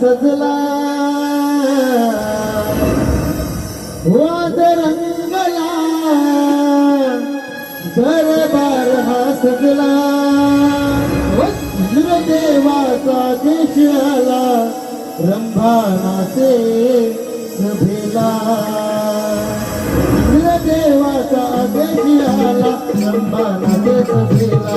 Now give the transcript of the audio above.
सजला. वाद रंगला दरबार हा सजला. देवाचा देश आला रंभानाचे सभेला. देवाचा देश आला रंभानाचे सभेला.